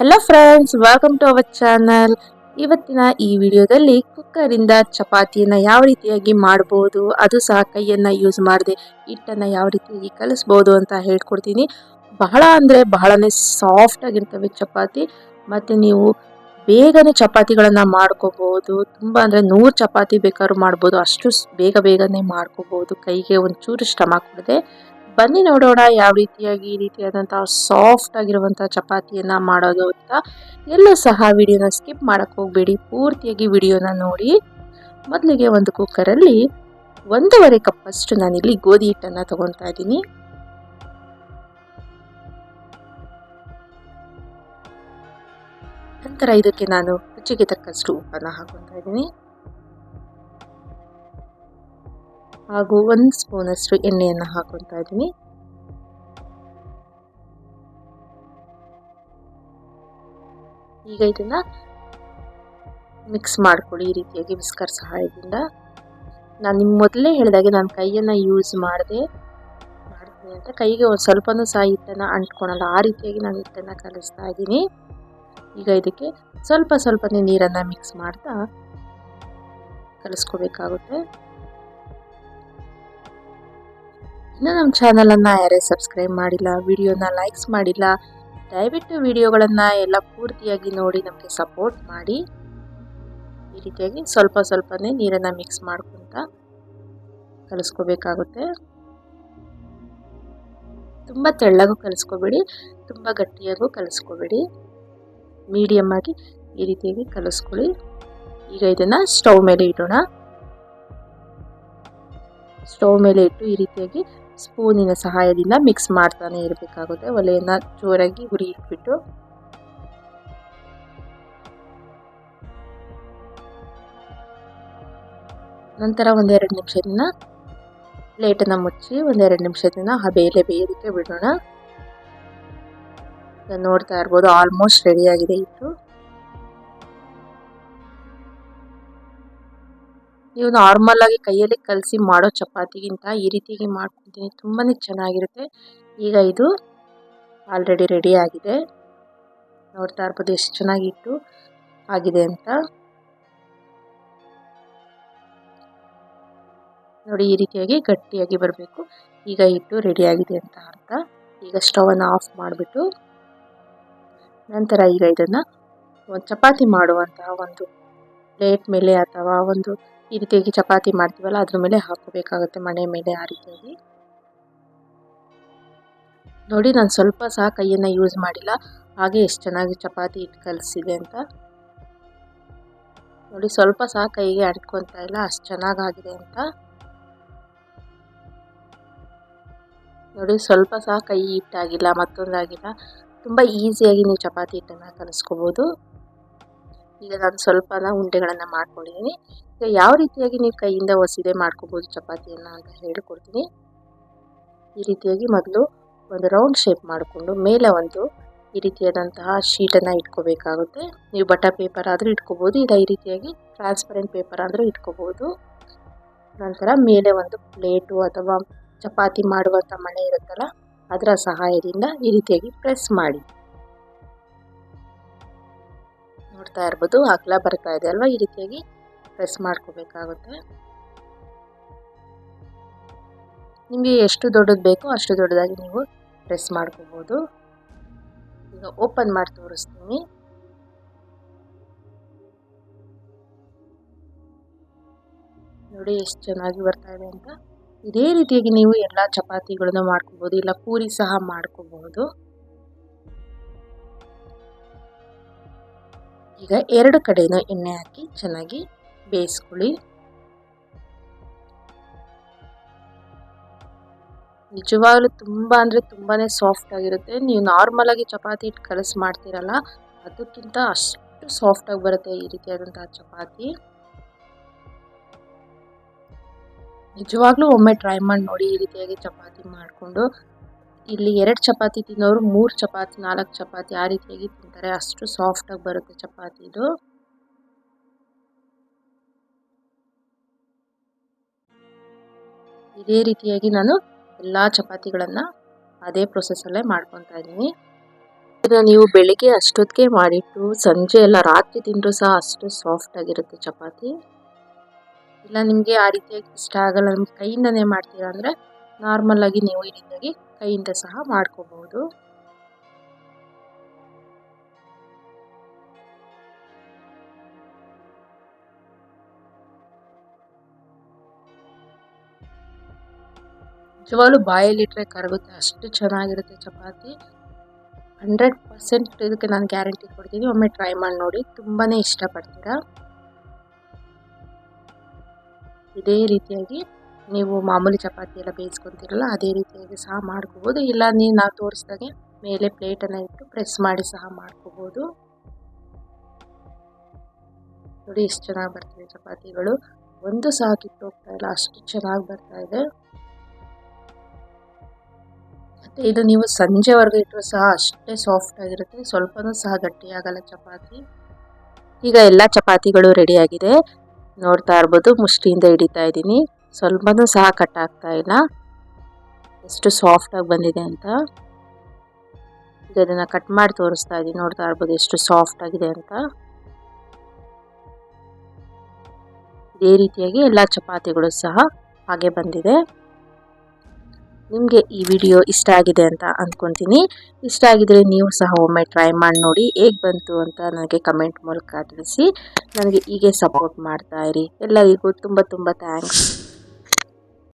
Hello friends welcome to our channel ಇವತ್ತಿನ ಈ ವಿಡಿಯೋದಲ್ಲಿ ಕುಕ್ಕರಿಂದ ಚಪಾತಿಯನ್ನು ಯಾವ ರೀತಿಯಾಗಿ ಮಾಡ್ಬೋದು, ಅದು ಸಹ ಕೈಯನ್ನು ಯೂಸ್ ಮಾಡದೆ, ಹಿಟ್ಟನ್ನು ಯಾವ ರೀತಿಯಾಗಿ ಕಲಿಸ್ಬೋದು ಅಂತ ಹೇಳ್ಕೊಡ್ತೀನಿ. ಬಹಳ ಅಂದರೆ ಬಹಳನೇ ಸಾಫ್ಟ್ ಆಗಿರ್ತವೆ ಚಪಾತಿ, ಮತ್ತು ನೀವು ಬೇಗನೆ ಚಪಾತಿಗಳನ್ನು ಮಾಡ್ಕೋಬೋದು, ತುಂಬ ಅಂದರೆ ನೂರು ಚಪಾತಿ ಬೇಕಾದ್ರೂ ಮಾಡ್ಬೋದು, ಅಷ್ಟು ಬೇಗ ಬೇಗನೆ ಮಾಡ್ಕೋಬೋದು, ಕೈಗೆ ಒಂಚೂರು ಶ್ರಮ ಕೊಡದೆ. ಬನ್ನಿ ನೋಡೋಣ ಯಾವ ರೀತಿಯಾಗಿ ಈ ರೀತಿಯಾದಂತಹ ಸಾಫ್ಟ್ ಆಗಿರುವಂತಹ ಚಪಾತಿಯನ್ನ ಮಾಡೋದು ಅಂತ. ಎಲ್ಲೂ ಸಹ ವಿಡಿಯೋನ ಸ್ಕಿಪ್ ಮಾಡಕ್ ಹೋಗಬೇಡಿ. ಪೂರ್ತಿಯಾಗಿ ವಿಡಿಯೋನ ನೋಡಿ. ಮೊದಲಿಗೆ ಒಂದು ಕುಕ್ಕರಲ್ಲಿ ಒಂದೂವರೆ ಕಪ್ಪಷ್ಟು ನಾನಿಲ್ಲಿ ಗೋಧಿ ಹಿಟ್ಟನ್ನ ತಗೊತಾ ಇದ್ದೀನಿ. ನಂತರ ಇದಕ್ಕೆ ನಾನು ರುಚಿಗೆ ತಕ್ಕಷ್ಟು ಉಪ್ಪನ್ನು ಹಾಕೊತಾ ಇದ್ದೀನಿ. ಹಾಗೂ ಒಂದು ಸ್ಪೂನಷ್ಟು ಎಣ್ಣೆಯನ್ನು ಹಾಕೊತಾ ಇದ್ದೀನಿ. ಈಗ ಇದನ್ನ ಮಿಕ್ಸ್ ಮಾಡ್ಕೊಳ್ಳಿ ಈ ರೀತಿಯಾಗಿ ವಿಸ್ಕರ್ ಸಹಾಯದಿಂದ. ನಾನು ನಿಮ್ಮ ಮೊದಲೇ ಹೇಳಿದಾಗೆ ನಾನು ಕೈಯನ್ನು ಯೂಸ್ ಮಾಡಿದೆ. ಮಾಡ್ತೀನಿ ಅಂತ ಕೈಗೆ ಒಂದು ಸ್ವಲ್ಪನೂ ಸಹ ಹಿಟ್ಟನ್ನು ಅಂಟ್ಕೊಳಲ್ಲ. ಆ ರೀತಿಯಾಗಿ ನಾನು ಹಿಟ್ಟನ್ನು ಕಲಿಸ್ತಾ ಇದ್ದೀನಿ. ಈಗ ಇದಕ್ಕೆ ಸ್ವಲ್ಪ ಸ್ವಲ್ಪನೇ ನೀರನ್ನು ಮಿಕ್ಸ್ ಮಾಡ್ತಾ ಕಲಿಸ್ಕೋಬೇಕಾಗುತ್ತೆ. ಇನ್ನು ನಮ್ಮ ಚಾನಲನ್ನು ಯಾರೇ ಸಬ್ಸ್ಕ್ರೈಬ್ ಮಾಡಿಲ್ಲ, ವಿಡಿಯೋನ ಲೈಕ್ಸ್ ಮಾಡಿಲ್ಲ, ದಯವಿಟ್ಟು ವಿಡಿಯೋಗಳನ್ನು ಎಲ್ಲ ಪೂರ್ತಿಯಾಗಿ ನೋಡಿ ನಮಗೆ ಸಪೋರ್ಟ್ ಮಾಡಿ. ಈ ರೀತಿಯಾಗಿ ಸ್ವಲ್ಪ ಸ್ವಲ್ಪನೇ ನೀರನ್ನು ಮಿಕ್ಸ್ ಮಾಡ್ಕೊತ ಕಲಿಸ್ಕೋಬೇಕಾಗುತ್ತೆ. ತುಂಬ ತೆಳ್ಳಗೂ ಕಲಿಸ್ಕೋಬೇಡಿ, ತುಂಬ ಗಟ್ಟಿಯಾಗೂ ಕಲಿಸ್ಕೋಬೇಡಿ. ಮೀಡಿಯಮ್ ಆಗಿ ಈ ರೀತಿಯಾಗಿ ಕಲಿಸ್ಕೊಳ್ಳಿ. ಈಗ ಇದನ್ನು ಸ್ಟವ್ ಮೇಲೆ ಇಡೋಣ. ಸ್ಟವ್ ಮೇಲೆ ಇಟ್ಟು ಈ ರೀತಿಯಾಗಿ ಸ್ಪೂನಿನ ಸಹಾಯದಿಂದ ಮಿಕ್ಸ್ ಮಾಡ್ತಾನೆ ಇರಬೇಕಾಗುತ್ತೆ. ಒಲೆಯನ್ನು ಜೋರಾಗಿ ಹುರಿ ಇಟ್ಬಿಟ್ಟು. ನಂತರ ಒಂದೆರಡು ನಿಮಿಷದಿಂದ ಪ್ಲೇಟನ್ನು ಮುಚ್ಚಿ ಒಂದೆರಡು ನಿಮಿಷದಿಂದ ಬೇಲೆ ಬೇಯೋದಕ್ಕೆ ಬಿಡೋಣ. ನೋಡ್ತಾ ಇರ್ಬೋದು, ಆಲ್ಮೋಸ್ಟ್ ರೆಡಿಯಾಗಿದೆ ಇಟ್ಟು. ನೀವು ನಾರ್ಮಲ್ ಆಗಿ ಕೈಯಲ್ಲಿ ಕಲಸಿ ಮಾಡೋ ಚಪಾತಿಗಿಂತ ಈ ರೀತಿಯಾಗಿ ಮಾಡ್ಕೊತೀನಿ. ತುಂಬಾ ಚೆನ್ನಾಗಿರುತ್ತೆ. ಈಗ ಇದು ಆಲ್ರೆಡಿ ರೆಡಿ ಆಗಿದೆ. ನೋಡ್ತಾ ಇರ್ಬೋದು ಎಷ್ಟು ಚೆನ್ನಾಗಿಟ್ಟು ಆಗಿದೆ ಅಂತ. ನೋಡಿ ಈ ರೀತಿಯಾಗಿ ಗಟ್ಟಿಯಾಗಿ ಬರಬೇಕು. ಈಗ ಹಿಟ್ಟು ರೆಡಿ ಆಗಿದೆ ಅಂತ ಅರ್ಥ. ಈಗ ಸ್ಟವನ್ನು ಆಫ್ ಮಾಡಿಬಿಟ್ಟು ನಂತರ ಈಗ ಇದನ್ನು ಒಂದು ಚಪಾತಿ ಮಾಡುವಂತಹ ಒಂದು ಪ್ಲೇಟ್ ಮೇಲೆ ಅಥವಾ ಒಂದು ಈ ರೀತಿಯಾಗಿ ಚಪಾತಿ ಮಾಡ್ತೀವಲ್ಲ, ಅದ್ರ ಮೇಲೆ ಹಾಕೋಬೇಕಾಗುತ್ತೆ ಮಣೆ ಮೇಲೆ ಆ ರೀತಿಯಾಗಿ. ನೋಡಿ, ನಾನು ಸ್ವಲ್ಪ ಸಹ ಕೈಯನ್ನು ಯೂಸ್ ಮಾಡಿಲ್ಲ. ಹಾಗೆ ಎಷ್ಟು ಚೆನ್ನಾಗಿ ಚಪಾತಿ ಇಟ್ಟು ಕಲಿಸಿದೆ ಅಂತ. ನೋಡಿ, ಸ್ವಲ್ಪ ಸಹ ಕೈಗೆ ಅಂಟ್ಕೊತಾ ಇಲ್ಲ, ಅಷ್ಟು ಚೆನ್ನಾಗಾಗಿದೆ ಅಂತ. ನೋಡಿ, ಸ್ವಲ್ಪ ಸಹ ಕೈ ಹಿಟ್ಟಾಗಿಲ್ಲ ಮತ್ತೊಂದಾಗಿಲ್ಲ. ತುಂಬ ಈಸಿಯಾಗಿ ನೀವು ಚಪಾತಿ ಹಿಟ್ಟನ್ನು ಕಲಿಸ್ಕೋಬೋದು. ಈಗ ನಾನು ಸ್ವಲ್ಪನ ಉಂಡೆಗಳನ್ನು ಮಾಡ್ಕೊಂಡಿದ್ದೀನಿ ಈಗ ಯಾವ ರೀತಿಯಾಗಿ ನೀವು ಕೈಯಿಂದ ಒಸಿದೆ ಮಾಡ್ಕೋಬೋದು ಚಪಾತಿಯನ್ನು ಅಂತ ಹೇಳ್ಕೊಡ್ತೀನಿ. ಈ ರೀತಿಯಾಗಿ ಮೊದಲು ಒಂದು ರೌಂಡ್ ಶೇಪ್ ಮಾಡಿಕೊಂಡು ಮೇಲೆ ಒಂದು ಈ ರೀತಿಯಾದಂತಹ ಶೀಟನ್ನು ಇಟ್ಕೋಬೇಕಾಗುತ್ತೆ. ನೀವು ಬಟರ್ ಪೇಪರ್ ಆದರೂ ಇಟ್ಕೋಬೋದು, ಇಲ್ಲ ಈ ರೀತಿಯಾಗಿ ಟ್ರಾನ್ಸ್ಪರೆಂಟ್ ಪೇಪರ್ ಆದರೂ ಇಟ್ಕೋಬೋದು. ನಂತರ ಮೇಲೆ ಒಂದು ಪ್ಲೇಟು ಅಥವಾ ಚಪಾತಿ ಮಾಡುವಂಥ ಮಣೆ ಇರುತ್ತಲ್ಲ, ಅದರ ಸಹಾಯದಿಂದ ಈ ರೀತಿಯಾಗಿ ಪ್ರೆಸ್ ಮಾಡಿ. ನೋಡ್ತಾ ಇರ್ಬೋದು ಅಗಲ ಬರ್ತಾ ಇದೆ ಅಲ್ವಾ? ಈ ರೀತಿಯಾಗಿ ಪ್ರೆಸ್ ಮಾಡ್ಕೋಬೇಕಾಗುತ್ತೆ. ನಿಮಗೆ ಎಷ್ಟು ದೊಡ್ಡದು ಬೇಕೋ ಅಷ್ಟು ದೊಡ್ಡದಾಗಿ ನೀವು ಪ್ರೆಸ್ ಮಾಡ್ಕೋಬೋದು. ಈಗ ಓಪನ್ ಮಾಡಿ ತೋರಿಸ್ತೀನಿ. ನೋಡಿ ಎಷ್ಟು ಚೆನ್ನಾಗಿ ಬರ್ತಾ ಇದೆ ಅಂತ. ಇದೇ ರೀತಿಯಾಗಿ ನೀವು ಎಲ್ಲ ಚಪಾತಿಗಳನ್ನು ಮಾಡ್ಕೋಬೋದು, ಇಲ್ಲ ಪೂರಿ ಸಹ ಮಾಡ್ಕೋಬಹುದು ಈಗ ಎರಡು ಕಡೆನೂ ಎಣ್ಣೆ ಹಾಕಿ ಚೆನ್ನಾಗಿ ಬೇಯಿಸ್ಕೊಳ್ಳಿ. ನಿಜವಾಗ್ಲೂ ತುಂಬ ಅಂದರೆ ತುಂಬಾ ಸಾಫ್ಟ್ ಆಗಿರುತ್ತೆ. ನೀವು ನಾರ್ಮಲಾಗಿ ಚಪಾತಿ ಇಟ್ಟು ಕಲಸಿ ಮಾಡ್ತೀರಲ್ಲ, ಅದಕ್ಕಿಂತ ಅಷ್ಟು ಸಾಫ್ಟಾಗಿ ಬರುತ್ತೆ ಈ ರೀತಿಯಾದಂತಹ ಚಪಾತಿ. ನಿಜವಾಗ್ಲೂ ಒಮ್ಮೆ ಟ್ರೈ ಮಾಡಿ ನೋಡಿ ಈ ರೀತಿಯಾಗಿ ಚಪಾತಿ ಮಾಡಿಕೊಂಡು ಇಲ್ಲಿ ಎರಡು ಚಪಾತಿ ತಿನ್ನೋರು ಮೂರು ಚಪಾತಿ, ನಾಲ್ಕು ಚಪಾತಿ ಆ ರೀತಿಯಾಗಿ ತಿಂತಾರೆ. ಅಷ್ಟು ಸಾಫ್ಟಾಗಿ ಬರುತ್ತೆ ಚಪಾತಿ ಇದು. ಇದೇ ರೀತಿಯಾಗಿ ನಾನು ಎಲ್ಲ ಚಪಾತಿಗಳನ್ನು ಅದೇ ಪ್ರೊಸೆಸಲ್ಲೇ ಮಾಡ್ಕೊತಾ ಇದ್ದೀನಿ. ಇದನ್ನ ನೀವು ಬೆಳಿಗ್ಗೆ ಅಷ್ಟೊತ್ತಿಗೆ ಮಾಡಿಟ್ಟು ಸಂಜೆ ಎಲ್ಲ ರಾತ್ರಿ ತಿಂದರೂ ಸಹ ಅಷ್ಟು ಸಾಫ್ಟ್ ಆಗಿರುತ್ತೆ ಚಪಾತಿ. ಇಲ್ಲ, ನಿಮಗೆ ಆ ರೀತಿಯಾಗಿ ಇಷ್ಟ ಆಗಲ್ಲ, ನಿಮ್ಗೆ ಕೈಯಿಂದನೇ ಮಾಡ್ತೀರಾ ಅಂದರೆ ನಾರ್ಮಲ್ ಆಗಿ ನೀವು ಈ ರೀತಿಯಾಗಿ ಕೈಯಿಂದ ಸಹ ಮಾಡ್ಕೋಬಹುದು. ನಿಜವಾಗ್ಲೂ ಬಾಯಲ್ಲಿಟ್ಟರೆ ಕರಗುತ್ತೆ, ಅಷ್ಟು ಚೆನ್ನಾಗಿರುತ್ತೆ ಚಪಾತಿ. ಹಂಡ್ರೆಡ್ ಪರ್ಸೆಂಟ್ ಇದಕ್ಕೆ ನಾನು ಗ್ಯಾರಂಟಿ ಕೊಡ್ತೀನಿ, ಒಮ್ಮೆ ಟ್ರೈ ಮಾಡಿ ನೋಡಿ ತುಂಬಾ ಇಷ್ಟಪಡ್ತೀರಾ. ಇದೇ ರೀತಿಯಾಗಿ ನೀವು ಮಾಮೂಲಿ ಚಪಾತಿ ಎಲ್ಲ ಬೇಯಿಸ್ಕೊತೀರಲ್ಲ, ಅದೇ ರೀತಿಯಾಗಿ ಸಹ ಮಾಡ್ಕೋಬೋದು. ಇಲ್ಲ ನೀವು ನಾವು ತೋರಿಸ್ದಾಗೆ ಮೇಲೆ ಪ್ಲೇಟನ್ನು ಇಟ್ಟು ಪ್ರೆಸ್ ಮಾಡಿ ಸಹ ಮಾಡ್ಕೋಬೋದು. ನೋಡಿ, ಎಷ್ಟು ಚೆನ್ನಾಗಿ ಬರ್ತಿದೆ ಚಪಾತಿಗಳು. ಒಂದು ಸಹ ಕಿತ್ತು ಹೋಗ್ತಾ ಇಲ್ಲ, ಅಷ್ಟು ಚೆನ್ನಾಗಿ ಬರ್ತಾ ಇದೆ. ಮತ್ತು ಇದು ನೀವು ಸಂಜೆವರೆಗೂ ಇಟ್ಟರು ಸಹ ಅಷ್ಟೇ ಸಾಫ್ಟ್ ಆಗಿರುತ್ತೆ. ಸ್ವಲ್ಪನೂ ಸಹ ಗಟ್ಟಿಯಾಗಲ್ಲ ಚಪಾತಿ. ಈಗ ಎಲ್ಲ ಚಪಾತಿಗಳು ರೆಡಿಯಾಗಿದೆ ನೋಡ್ತಾ ಇರ್ಬೋದು, ಮುಷ್ಟಿಯಿಂದ ಹಿಡಿತಾ ಇದ್ದೀನಿ. ಸ್ವಲ್ಪನೂ ಸಹ ಕಟ್ ಆಗ್ತಾ ಇಲ್ಲ. ಎಷ್ಟು ಸಾಫ್ಟಾಗಿ ಬಂದಿದೆ ಅಂತ. ಈಗ ಕಟ್ ಮಾಡಿ ತೋರಿಸ್ತಾ ಇದ್ದೀನಿ. ನೋಡ್ತಾ ಇರ್ಬೋದು ಎಷ್ಟು ಸಾಫ್ಟ್ ಆಗಿದೆ ಅಂತ. ಇದೇ ರೀತಿಯಾಗಿ ಎಲ್ಲ ಚಪಾತಿಗಳು ಸಹ ಹಾಗೆ ಬಂದಿದೆ. ನಿಮಗೆ ಈ ವಿಡಿಯೋ ಇಷ್ಟ ಆಗಿದೆ ಅಂತ ಅಂದ್ಕೊತೀನಿ ಇಷ್ಟ ಆಗಿದರೆ ನೀವು ಸಹ ಒಮ್ಮೆ ಟ್ರೈ ಮಾಡಿ ನೋಡಿ. ಹೇಗೆ ಬಂತು ಅಂತ ನನಗೆ ಕಮೆಂಟ್ ಮೂಲಕ ತಿಳಿಸಿ. ನನಗೆ ಹೀಗೆ ಸಪೋರ್ಟ್ ಮಾಡ್ತಾ ಇರಿ. ಎಲ್ಲರಿಗೂ ತುಂಬ ತುಂಬ ಥ್ಯಾಂಕ್ಸ್